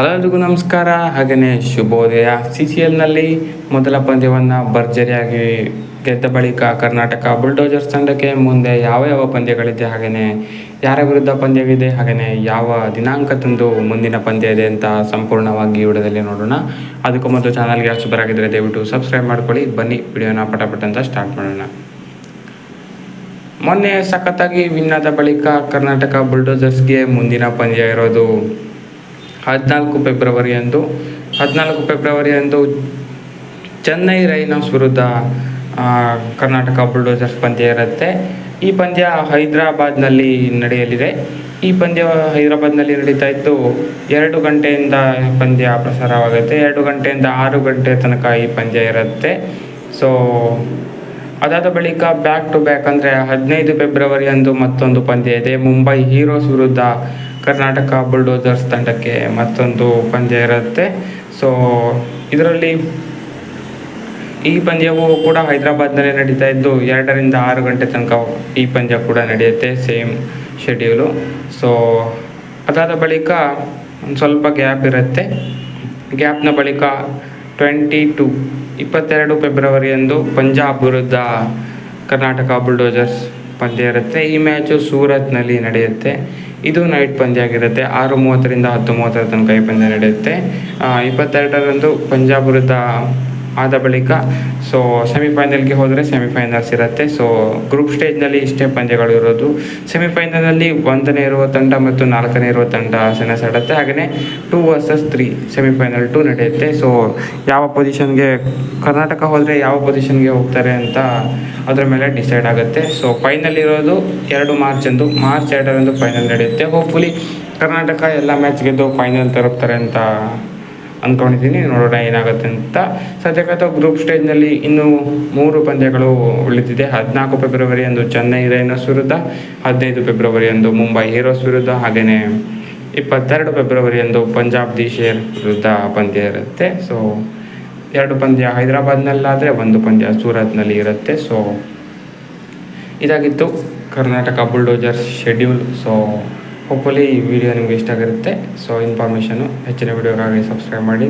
Hello ಎಲ್ರಿಗೂ ನಮಸ್ಕಾರ ಹಾಗೆಯೇ ಶುಭೋದಯ. ಸಿ ಸಿ ಎಲ್ನಲ್ಲಿ ಮೊದಲ ಪಂದ್ಯವನ್ನು ಭರ್ಜರಿಯಾಗಿ ಗೆದ್ದ ಬಳಿಕ ಕರ್ನಾಟಕ ಬುಲ್ಡೋಜರ್ಸ್ ತಂಡಕ್ಕೆ ಮುಂದೆ ಯಾವ ಯಾವ ಪಂದ್ಯಗಳಿದೆ ಹಾಗೆಯೇ ಯಾರ ವಿರುದ್ಧ ಪಂದ್ಯವಿದೆ ಹಾಗೆಯೇ ಯಾವ ದಿನಾಂಕ ತಂದು ಮುಂದಿನ ಪಂದ್ಯ ಇದೆ ಅಂತ ಸಂಪೂರ್ಣವಾಗಿ ವಿಡಿಯೋದಲ್ಲಿ ನೋಡೋಣ. ಅದಕ್ಕೂ ಮೊದಲು ಚಾನಲ್ಗೆ ಸುಬರಾಗಿದ್ದರೆ ದಯವಿಟ್ಟು ಸಬ್ಸ್ಕ್ರೈಬ್ ಮಾಡ್ಕೊಳ್ಳಿ. ಬನ್ನಿ, ವಿಡಿಯೋನ ಪಟಪಟ ಅಂತ ಸ್ಟಾರ್ಟ್ ಮಾಡೋಣ. ಮೊನ್ನೆ ಸಖತ್ತಾಗಿ ವಿನ್ ಆದ ಬಳಿಕ ಕರ್ನಾಟಕ ಬುಲ್ಡೋಜರ್ಸ್ಗೆ ಮುಂದಿನ ಪಂದ್ಯ ಇರೋದು ಹದಿನಾಲ್ಕು ಫೆಬ್ರವರಿಯಂದು ಹದಿನಾಲ್ಕು ಫೆಬ್ರವರಿಯಂದು ಚೆನ್ನೈ ರೈನೋಸ್ ವಿರುದ್ಧ ಕರ್ನಾಟಕ ಬುಲ್ಡೋಸರ್ಸ್ ಪಂದ್ಯ ಇರುತ್ತೆ. ಈ ಪಂದ್ಯ ಹೈದರಾಬಾದ್ನಲ್ಲಿ ನಡೆಯಲಿದೆ. ಈ ಪಂದ್ಯ ಹೈದರಾಬಾದ್ನಲ್ಲಿ ನಡೀತಾ ಇದ್ದು ಎರಡು ಗಂಟೆಯಿಂದ ಪಂದ್ಯ ಪ್ರಸಾರವಾಗುತ್ತೆ. ಎರಡು ಗಂಟೆಯಿಂದ ಆರು ಗಂಟೆ ತನಕ ಈ ಪಂದ್ಯ ಇರುತ್ತೆ. ಸೊ ಅದಾದ ಬಳಿಕ ಬ್ಯಾಕ್ ಟು ಬ್ಯಾಕ್ ಅಂದರೆ ಹದಿನೈದು ಫೆಬ್ರವರಿಯಂದು ಮತ್ತೊಂದು ಪಂದ್ಯ ಇದೆ. ಮುಂಬೈ ಹೀರೋಸ್ ವಿರುದ್ಧ ಕರ್ನಾಟಕ ಬುಲ್ಡೋಜರ್ಸ್ ತಂಡಕ್ಕೆ ಮತ್ತೊಂದು ಪಂದ್ಯ ಇರುತ್ತೆ. ಸೊ ಇದರಲ್ಲಿ ಈ ಪಂದ್ಯವು ಕೂಡ ಹೈದರಾಬಾದ್ನಲ್ಲಿ ನಡೀತಾ ಇದ್ದು, ಎರಡರಿಂದ ಆರು ಗಂಟೆ ತನಕ ಈ ಪಂದ್ಯ ಕೂಡ ನಡೆಯುತ್ತೆ, ಸೇಮ್ ಶೆಡ್ಯೂಲು. ಸೊ ಅದಾದ ಬಳಿಕ ಒಂದು ಸ್ವಲ್ಪ ಗ್ಯಾಪ್ ಇರುತ್ತೆ. ಗ್ಯಾಪ್ನ ಬಳಿಕ ಟ್ವೆಂಟಿ ಟು, ಇಪ್ಪತ್ತೆರಡು ಫೆಬ್ರವರಿಯಂದು ಪಂಜಾಬ್ ವಿರುದ್ಧ ಕರ್ನಾಟಕ ಬುಲ್ಡೋಜರ್ಸ್ ಪಂದ್ಯ ಇರುತ್ತೆ. ಈ ಮ್ಯಾಚು ಸೂರತ್ನಲ್ಲಿ ನಡೆಯುತ್ತೆ. ಇದು ನೈಟ್ ಪಂದ್ಯ ಆಗಿರುತ್ತೆ. ಆರು ಮೂವತ್ತರಿಂದ ಹತ್ತು ಮೂವತ್ತರ ತನಕ ಈ ಪಂದ್ಯ ನಡೆಯುತ್ತೆ. ಇಪ್ಪತ್ತೆರಡರಂದು ಪಂಜಾಬ್ ವಿರುದ್ಧ ಆದ ಬಳಿಕ ಸೊ ಸೆಮಿಫೈನಲ್ಗೆ ಹೋದರೆ ಸೆಮಿಫೈನಲ್ಸ್ ಇರುತ್ತೆ. ಸೊ ಗ್ರೂಪ್ ಸ್ಟೇಜ್ನಲ್ಲಿ ಇಷ್ಟೇ ಪಂದ್ಯಗಳು ಇರೋದು. ಸೆಮಿಫೈನಲಲ್ಲಿ ಒಂದನೇ ಇರುವ ತಂಡ ಮತ್ತು ನಾಲ್ಕನೇ ಇರುವ ತಂಡ ಸೆಣಸಾಡುತ್ತೆ. ಹಾಗೆಯೇ two versus three semifinal two ನಡೆಯುತ್ತೆ. ಸೊ ಯಾವ ಪೊಸಿಷನ್ಗೆ ಕರ್ನಾಟಕ ಹೋದರೆ ಯಾವ ಪೊಸಿಷನ್ಗೆ ಹೋಗ್ತಾರೆ ಅಂತ ಅದರ ಮೇಲೆ ಡಿಸೈಡ್ ಆಗುತ್ತೆ. ಸೊ ಫೈನಲ್ ಇರೋದು ಎರಡು ಮಾರ್ಚಂದು ಮಾರ್ಚ್ ಎರಡರಂದು ಫೈನಲ್ ನಡೆಯುತ್ತೆ. ಹೋಪ್ಫುಲಿ ಕರ್ನಾಟಕ ಎಲ್ಲ ಮ್ಯಾಚ್ ಗೆದ್ದು ಫೈನಲ್ ತಲುಪ್ತಾರೆ ಅಂತ ಅಂದ್ಕೊಂಡಿದ್ದೀನಿ ನೋಡೋಣ ಏನಾಗುತ್ತೆ ಅಂತ. ಸದ್ಯಕ್ಕೆ ಗ್ರೂಪ್ ಸ್ಟೇಜ್ನಲ್ಲಿ ಇನ್ನೂ ಮೂರು ಪಂದ್ಯಗಳು ಉಳಿದಿದೆ. ಹದಿನಾಲ್ಕು ಫೆಬ್ರವರಿಯಂದು ಚೆನ್ನೈ ರೈನರ್ಸ್ ವಿರುದ್ಧ, ಹದಿನೈದು ಫೆಬ್ರವರಿಯಂದು ಮುಂಬೈ ಹೀರೋಸ್ ವಿರುದ್ಧ ಹಾಗೆಯೇ ಇಪ್ಪತ್ತೆರಡು ಫೆಬ್ರವರಿಯಂದು ಪಂಜಾಬ್ ದಿ ಶೇರ್ ವಿರುದ್ಧ ಪಂದ್ಯ ಇರುತ್ತೆ. ಸೊ ಎರಡು ಪಂದ್ಯ ಹೈದರಾಬಾದ್ನಲ್ಲಾದರೆ ಒಂದು ಪಂದ್ಯ ಸೂರತ್ನಲ್ಲಿ ಇರುತ್ತೆ. ಸೊ ಇದಾಗಿತ್ತು Karnataka bulldozers schedule so hopefully ಈ ವಿಡಿಯೋ ನಿಮಗೆ ಇಷ್ಟ ಆಗಿರುತ್ತೆ. ಸೊ ಇನ್ಫಾರ್ಮೇಷನು ಹೆಚ್ಚಿನ ವಿಡಿಯೋಗಾಗಿ ಸಬ್ಸ್ಕ್ರೈಬ್ ಮಾಡಿ.